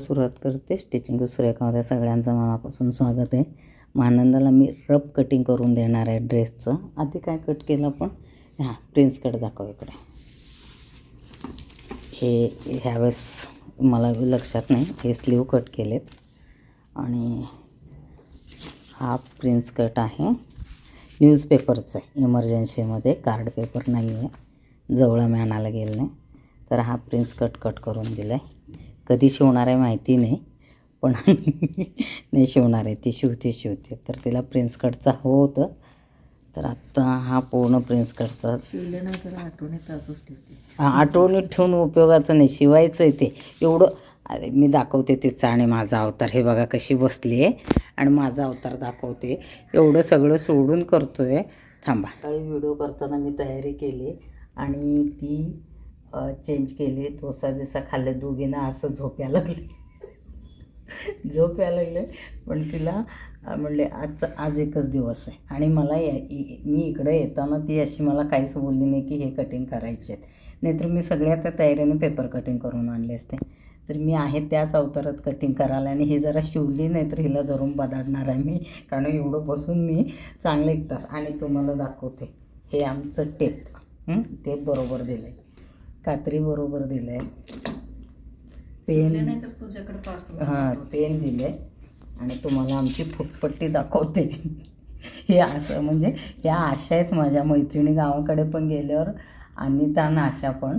सुरुवात करते. स्टिचिंग सूर्यकामध्ये सगळ्यांचं मनापासून स्वागत आहे. मानंदाला मी रफ कटिंग करून देणार आहे ड्रेसचं आधी काय कट केलं आपण? हां प्रिन्स कट दाखव इकडे. हे ह्यावेळेस मला लक्षात नाही. हे स्लीव कट केलेत. आणि हा प्रिन्स कट आहे. न्यूजपेपरचं आहे. इमर्जन्सीमध्ये कार्ड पेपर नाही आहे जवळ मी आणायला गेलं नाही. तर हा प्रिन्स कट कट करून दिला आहे कधी शिवणार आहे माहिती नाही. पण नाही शिवणार आहे. ती शिवते शिवते. तर तिला प्रिन्स कटचा हवं होतं. तर आत्ता हा पूर्ण प्रिन्स कटचा शिवल्यानंतर आठवण येतं असंच ठेवते. हा, आठवणीत ठेवून उपयोगाचं नाही. शिवायचं आहे ते. एवढं अरे मी दाखवते तिचा आणि माझा अवतार. हे बघा कशी बसली आहे. आणि माझा अवतार दाखवते. एवढं सगळं सोडून करतो आहे थांबा व्हिडिओ करताना मी तयारी केली. आणि ती चेंज केली. डोसा बिसा खाल्ले दोघींना असं झोप्या लागले. झोप्या लागले. पण तिला म्हणले आज आज एकच दिवस आहे. आणि मला या मी इकडे येताना ती अशी मला काहीच बोलली नाही की हे कटिंग करायचे आहेत. नाहीतर मी सगळ्या त्या तयारीने पेपर कटिंग करून आणले असते. तर मी आहे त्याच अवतारात कटिंग करायला आणि हे जरा शिवली नाही तर हिला धरून बदाडणार आहे मी. कारण एवढं बसून मी चांगले एक तास. आणि तुम्हाला दाखवते. हे आमचं टेप टेप बरोबर दिलं आहे कात्री बरोबर दिलं आहे पेन हां पेन दिले आणि तुम्हाला आमची फुटपट्टी दाखवते. हे असं म्हणजे ह्या आशा आहेत माझ्या. मैत्रिणी गावाकडे पण गेल्यावर आणि आशा पण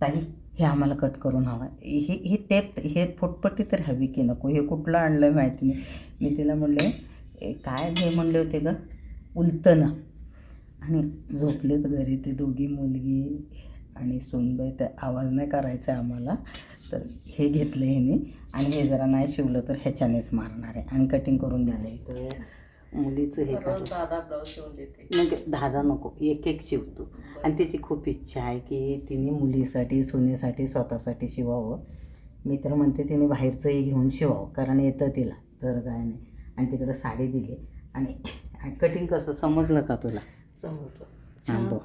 ताई हे आम्हाला कट करून हवं आहे. हे ही टेप हे फुटपट्टी तर हवी की नको? हे कुठलं आणलं आहे माहिती नाही. मी तिला म्हणले "ए, काय हे? म्हणले होते ग. उलतनं आणि झोपलेत घरी ते दोघी मुलगी. आणि सोनबाई तर आवाज नाही करायचा आहे आम्हाला. तर हे घेतलं ह्याने आणि हे जरा नाही शिवलं तर ह्याच्यानेच मारणार आहे. आणि कटिंग करून द्यायला तर मुलीचं हे कर. दादा ब्लाऊज शिवून देते. म्हणजे दहा नको एक एक शिवतो. आणि तिची खूप इच्छा आहे की तिने मुलीसाठी सुनेसाठी स्वतःसाठी शिवावं. मी तर म्हणते तिने बाहेरचंही घेऊन शिवावं कारण येतं तिला. तर काय नाही. आणि तिकडं साडी दिली. आणि कटिंग कसं समजलं का तुला? समजलं. हां, बघ.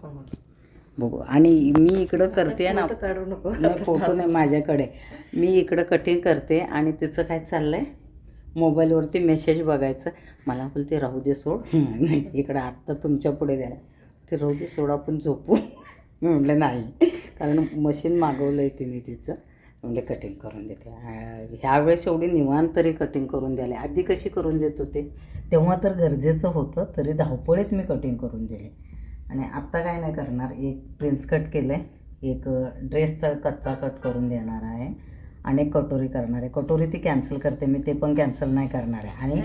बघू. आणि मी इकडं करते ना काढू नको. फोटो नाही माझ्याकडे. मी इकडं कटिंग करते आणि तिचं काय चाललंय? मोबाईलवरती मेसेज बघायचं. मला बोलते राहू दे सोड. नाही इकडं आत्ता तुमच्यापुढे द्या. ते राहू दे सोड आपण झोपू. मी म्हटलं नाही. कारण मशीन मागवलं आहे तिने तिचं. म्हणजे कटिंग करून देते. ह्यावेळेस एवढी निवांत तरी कटिंग करून द्यायला. आधी कशी करून देत होते? तेव्हा तर गरजेचं होतं तरी धावपळीत मी कटिंग करून दिले. आणि आत्ता काय नाही करणार एक प्रिन्स कट केलं आहे एक ड्रेसचा कच्चा कट करून देणार आहे आणि एक कटोरी करणार आहे. कटोरी ती कॅन्सल करते मी ते पण कॅन्सल नाही करणार आहे. आणि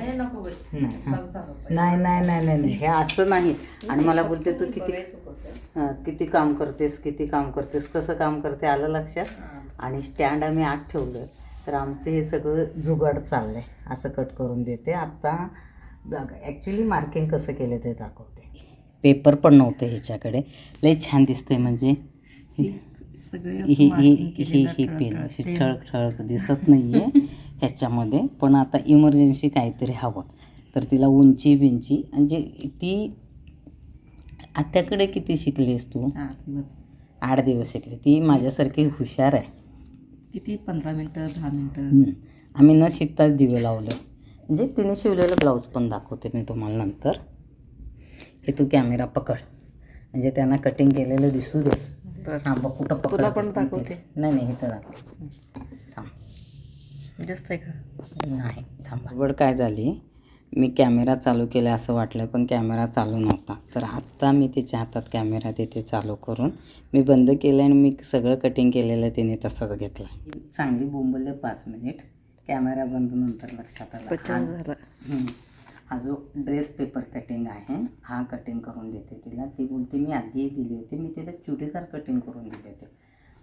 नाही. नाही. नाही नाही नाही हे असं नाही. आणि मला बोलते तू किती. हां, किती काम करतेस किती काम करतेस कसं काम करते आलं लक्षात. आणि स्टँड आम्ही आत ठेवलं तर आमचं हे सगळं जुगाड चाललं आहे असं कट करून देते. आत्ता ॲक्च्युली मार्किंग कसं केलं ते दाखवते. पेपर पण नव्हते ह्याच्याकडे. लई छान दिसतंय म्हणजे. ही ही ही ही पेन अशी ठळक ठळक दिसत नाही आहे ह्याच्यामध्ये. पण आता इमर्जन्सी काहीतरी हवं. तर तिला उंची बिंची म्हणजे ती आत्याकडे किती शिकलीस तू? आठ दिवस. शिकली. ती माझ्यासारखी हुशार आहे. किती? पंधरा मिनटं दहा मिनटं. आम्ही न शिकताच दिवे लावले. म्हणजे तिने शिवलेलं ब्लाऊज पण दाखवते मी तुम्हाला नंतर. हे तू कॅमेरा पकड. म्हणजे त्यांना कटिंग केलेलं दिसू दे. हां बघ कुठं पकड पण दाखवते. नाही नाही इथं दाखव. थांब. जास्त आहे का? नाही थांबा. बड काय झाली? मी कॅमेरा चालू केला असं वाटलं पण कॅमेरा चालू नव्हता. तर आत्ता मी तिच्या हातात कॅमेरा देते चालू करून. मी बंद केलं आणि मी सगळं कटिंग केलेलं तिने तसंच घेतलं. चांगली बोंबलले पाच मिनिट. कॅमेरा बंद नंतर लक्षात आला. झाला. हा जो ड्रेस पेपर कटिंग आहे हा कटिंग करून देते तिला. ती बोलते मी आधी दिली होती मी तिला चुडीदार कटिंग करून दिले होते.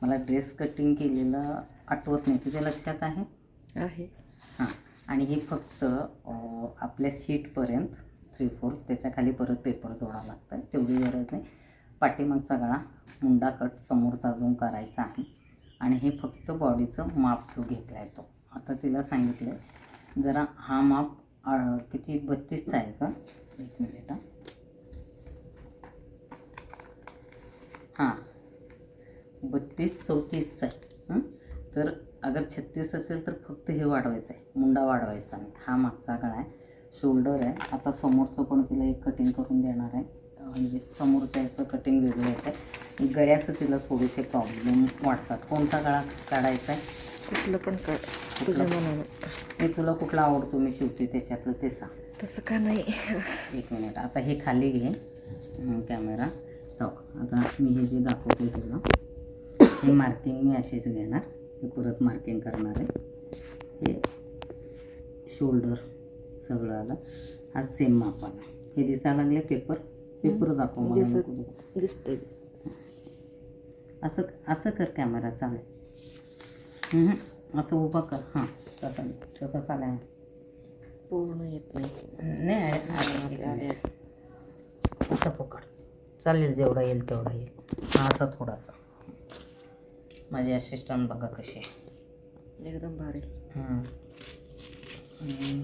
मला ड्रेस कटिंग केलेलं आठवत नाही तुझ्या लक्षात आहे? आहे. हां. आणि हे फक्त आपल्या शीटपर्यंत थ्री फोर्थ त्याच्याखाली परत पेपर जोडावं लागतं तेवढी गरज नाही. पाठीमागचा गळा मुंडा कट समोरचा अजून करायचा आहे. आणि हे फक्त बॉडीचं माप जो घेतला आहे तो. आता तिला सांगितलं जरा हा माप किती? बत्तीसचा आहे का? एक मिनिट हां. हां. बत्तीस चौतीसचा आहे. तर अगर छत्तीस असेल तर फक्त हे वाढवायचं आहे. मुंडा वाढवायचा नाही. हा मागचा गळा आहे. शोल्डर आहे. आता समोरचं पण तिला एक कटिंग करून देणार आहे. म्हणजे समोरच्या याचं कटिंग वेगळं येतं गळ्याचं तिला थोडेसे प्रॉब्लेम वाटतात. कोणता गळा काढायचा आहे? कुठलं पण काढ. तुझ्या मनानं मी तुला कुठला आवडतो? मी शिवते त्याच्यातलं ते सांग. तसं का नाही? एक मिनिट आता हे खाली घे. कॅमेरा हो आता मी हे जे दाखवते तुला हे मार्किंग मी अशीच घेणार. हे परत मार्किंग करणार आहे. हे शोल्डर सगळं आलं. हा सेम मापाला. हे दिसायला लागले पेपर पेपर दाखव मला दिसत नको बघू. दिसतंय असं असं कर कॅमेरा चालेल. असं उभा कर. हां तसं तसं चालेल. पूर्ण येत नाही. नाही आहे, आले आले असं पकड. चालेल जेवढा येईल तेवढा येईल. हा असा थोडासा. माझे असिस्टंट बघा कसे एकदम भारी. हां हम्म.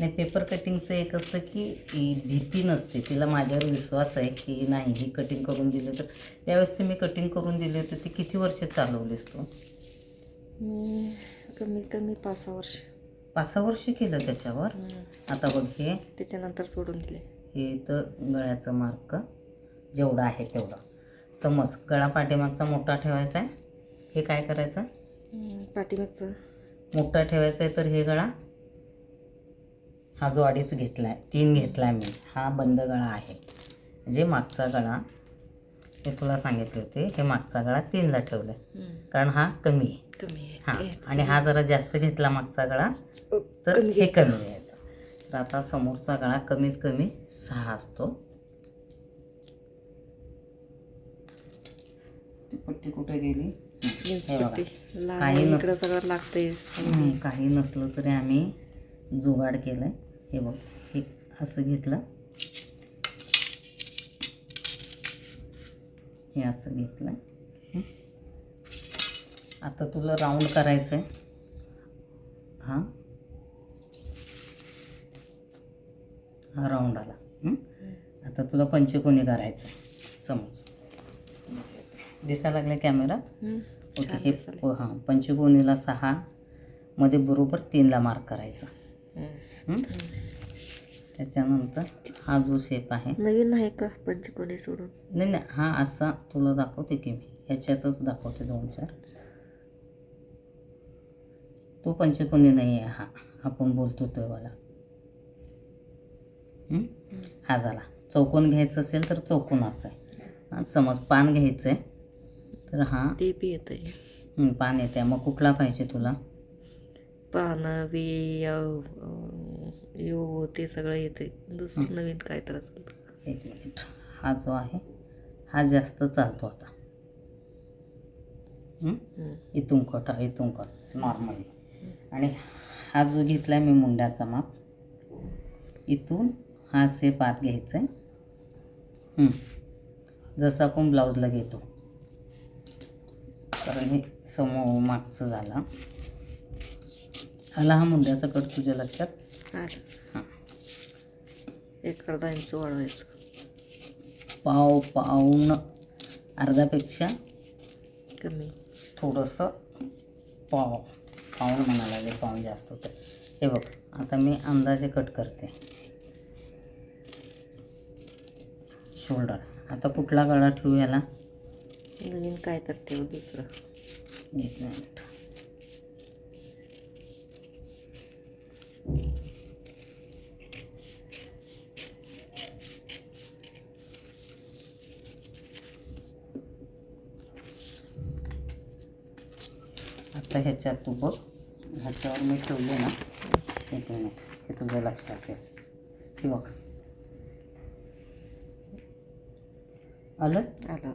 नाही पेपर कटिंगचं एक असतं की ही भीती नसते. तिला माझ्यावर विश्वास आहे की नाही ही कटिंग करून दिली तर. त्यावेळेस मी कटिंग करून दिली होती ती किती वर्ष चालवलीस तू? मी कमीत कमी पाच सहा वर्ष. पाच सहा वर्ष केलं त्याच्यावर? आता बघ हे. त्याच्यानंतर सोडून दिले. हे इथं गळ्याचं मार्क जेवढं आहे तेवढं. समज गळा पाठीमागचा मोठा ठेवायचा आहे हे काय करायचं? पाठीमागचं. मोठा ठेवायचा आहे तर हे गळा हा जो अडीच घेतला आहे तीन घेतला आहे मी हा बंद गळा आहे. म्हणजे मागचा गळा हे तुला सांगितले होते हे मागचा गळा तीनला ठेवला आहे कारण हा कमी आहे. कमी आहे. हां आणि हा जरा जास्त घेतला मागचा गळा तर कमी हे. कमी घ्यायचं. तर आता समोरचा गळा कमीत कमी सहा असतो. ती पट्टी कुठे गेली? काही सगळं काही नसलं तरी आम्ही जुगाड केलं हे बघ हे असं घेतलं हे असं घेतलं हं. आता तुला राऊंड करायचं आहे हां हा राऊंड आला हं? आता तुला पंचकोनी करायचं आहे समज दिसायला लागला कॅमेरा ओके हे. प- हां पंचकोनीला सहा मध्ये बरोबर तीनला मार्क करायचा. हं? त्याच्यानंतर हा जो शेप आहे. नवीन आहे का पंचकोनी सोडून? नाही नाही हा असा तुला दाखवते की मी. ह्याच्यातच दाखवते दोन चार. तो पंचकोनी नाही आहे हा. आपण बोलतो तो वाला. हं? हा झाला. चौकोन घ्यायचं असेल तर चौकोन असं आहे समज पान घ्यायचं आहे तर हा ते बी येतंय. हं, पान येते मग कुठला पाहिजे तुला? पानं बी यो ते सगळं येते दुसरं नवीन काय तर असेल. एक मिनिट. हा जो आहे हा जास्त चालतो आता. इथून कट इथून कट नॉर्मली आणि हा जो घेतला आहे मी मुंड्याचा माप इथून हा सेप आत घ्यायचा आहे. जसं आपण ब्लाऊजला घेतो. कारण हे समोर मागचं झालं. हा मुंड्याचा कट तुझ्या लक्षात. हां. एक अर्धा इंच वाढवायचं. पाव पाऊण अर्ध्यापेक्षा कमी. थोडंसं पाव. पाऊण म्हणायला लागेल पाऊण जास्त होतं हे बघ आता मी अंदाजे कट करते. शोल्डर आता कुठला गळा ठेवू याला? नवीन काय तर ठेव दुसरं. एक मिनिट. आता ह्याच्यात तू बघ. ह्याच्यावर मी ठेवले ना एक मिनिट हे तुझ्या लक्षात येईल हे बघ. आलं? आलं.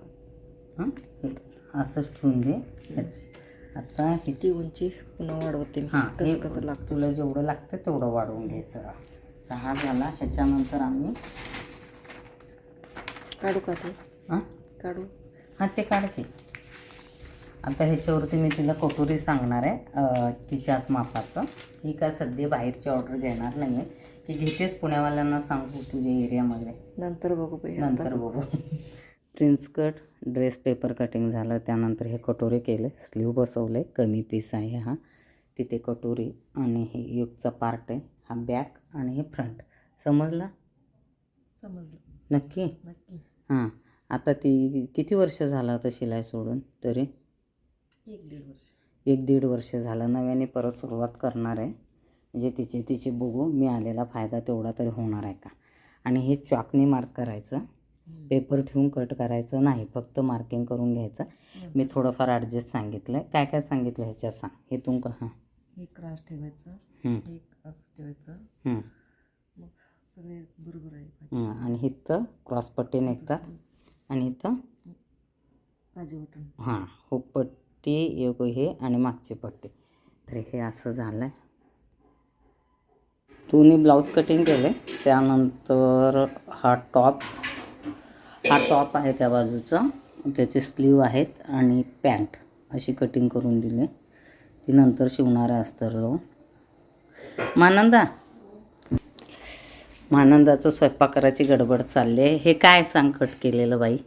हां? हे असंच ठेवून दे ह्याची. आता हे ती उंची पुन्हा वाढवते. हां हे कसं कसं लागतं? तुला जेवढं लागतं तेवढं वाढवून घ्यायचं तर हा झाला. ह्याच्यानंतर आम्ही काढू का ते? हां? काढू. हां ते काढते आता ह्याच्यावरती मी तिला कटोरी सांगणार आहे तिच्याच मापाचं. ही काय सध्या बाहेरची ऑर्डर घेणार नाही आहे की घेतेच पुण्यावाल्यांना सांगू तुझ्या एरियामध्ये. नंतर बघू. नंतर बघू. Prince cut dress paper cutting झालं त्यानंतर हे कटोरी केले स्लीव बसवले कमी पीस आहे हा. तिथे कटोरी आणि हे युगचा पार्ट आहे हा बॅक आणि हे फ्रंट समजला? समजलं. नक्की? नक्की. हां. आता ती किती वर्ष झालं आता शिलाई सोडून? तरी? एक दीड वर्ष. एक दीड वर्ष झालं. नव्याने परत सुरुवात करणार आहे. म्हणजे तिचे तिचे बघू मी आलेला फायदा तेवढा तरी होणार आहे का? आणि हे चॉकनी मार्क करायचं. पेपर ठेवून कट करायचं नाही. फक्त मार्किंग करून घ्यायचं. मी थोडंफार ॲडजस्ट सांगितलं आहे काय काय सांगितलं ह्याच्यात सांग. इथून का हां. एक क्रास ठेवायचं. हं, एक असं ठेवायचं. हं, मग सगळे बरोबर आहे हं. आणि इथं क्रॉसपट्टी निघतात आणि इथं? ताजे वाटून हुकपट्टी एक हे आणि मागची पट्टी. तर हे असं झालं आहे दोन्ही ब्लाऊज कटिंग केले. त्यानंतर हा टॉप हा टॉप आहे त्या बाजूचा. त्याचे स्लीव आहेत आणि पॅन्ट अशी कटिंग करून दिली. ती नंतर शिवणार आहे अस्तर लावून. मानंदा मानंदाचं स्वयंपाक करायची गडबड चालली आहे. हे काय सांग कट केलेलं बाई?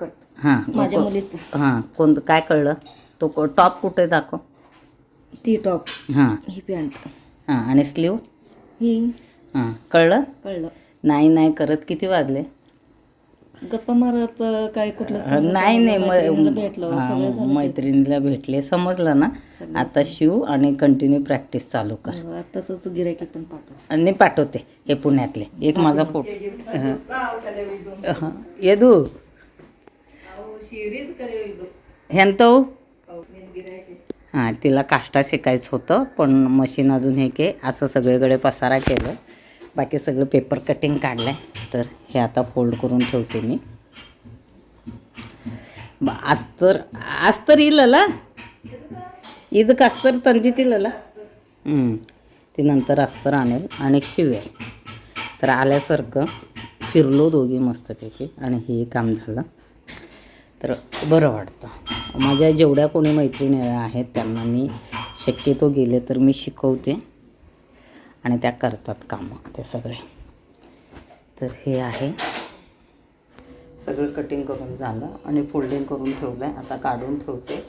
कट हां माझ्या मुलीचं. हां कोणतं काय कळलं? तो को- टॉप कुठे दाखव? ती टॉप हां. ही पॅन्ट हां आणि स्लीव ही. हां. कळलं? कळलं. नाही नाही करत किती वाजले? गप्पा मारत काय कुठलं नाही नाही भेटलो. मैत्रिणीला भेटले समजलं ना? आता शिव आणि कंटिन्यू प्रॅक्टिस चालू कर. हो, तसंच गिरायकी पण पाठव. आणि पाठवते हे पुण्यातले. एक माझा फोटो. हां. येदू ह्यांतो हां तिला काष्टा शिकायचं होतं पण मशीन अजून हे के असं सगळीकडे पसारा केलं बाकी सगळं पेपर कटिंग काढलं आहे तर हे आता फोल्ड करून ठेवते मी. आज तर आज तर येईल ईद कास्तर तंदी तिला ती नंतर अस्तर आणेल आणि शिवेल. तर आल्यासारखं फिरलो दोघी मस्तपैकी आणि हे काम झालं. तर बरं वाटतं. माझ्या जेवढ्या कोणी मैत्रिणी आहेत त्यांना मी शक्यतो गेले तर मी शिकवते. आणि त्या करतात कामं ते सगळे. तर हे आहे. सगळं कटिंग करून झालं आणि फोल्डिंग करून ठेवलं आहे आता काढून ठेवते.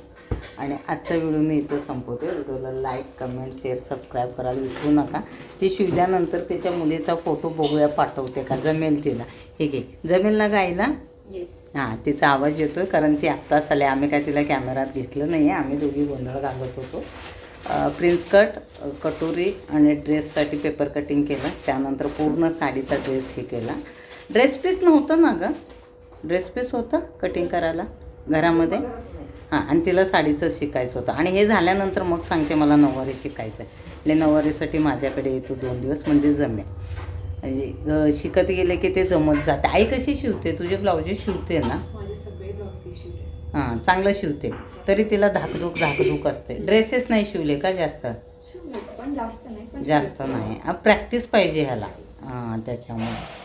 आणि आजचा व्हिडिओ मी इथं संपवते. व्हिडिओला लाईक कमेंट शेअर सबस्क्राईब करायला विसरू नका. ती शिवल्यानंतर त्याच्या मुलीचा फोटो बघूया पाठवते का? जमेल तिला. हे घे. जमेल ना गाईला? हां तिचा आवाज येतो आहे कारण ती आत्ताच आली. आम्ही काय तिला कॅमेरात घेतलं नाही आहे आम्ही दोघी गोंधळ घालत होतो. प्रिन्स कट कटोरी आणि ड्रेससाठी पेपर कटिंग केलं. त्यानंतर पूर्ण साडीचा ड्रेस हे केला. ड्रेस पीस नव्हतं ना गं? ड्रेस पीस होतं कटिंग करायला? घरामध्ये? हां आणि तिला साडीचं शिकायचं होतं. आणि हे झाल्यानंतर मग सांगते मला नऊवारी शिकायचं आहे म्हणजे नऊवारीसाठी माझ्याकडे येतो दोन दिवस म्हणजे जमेल. म्हणजे शिकत गेले की ते जमत जाते. आई कशी शिवते? तुझे ब्लाउजे शिवते ना? हां चांगलं शिवते. तरी तिला धाकधूक धाकधूक असते. ड्रेसेस नाही शिवले का जास्त? पण जास्त नाही पण जास्त नाही. प्रॅक्टिस पाहिजे ह्याला. हां त्याच्यामुळे.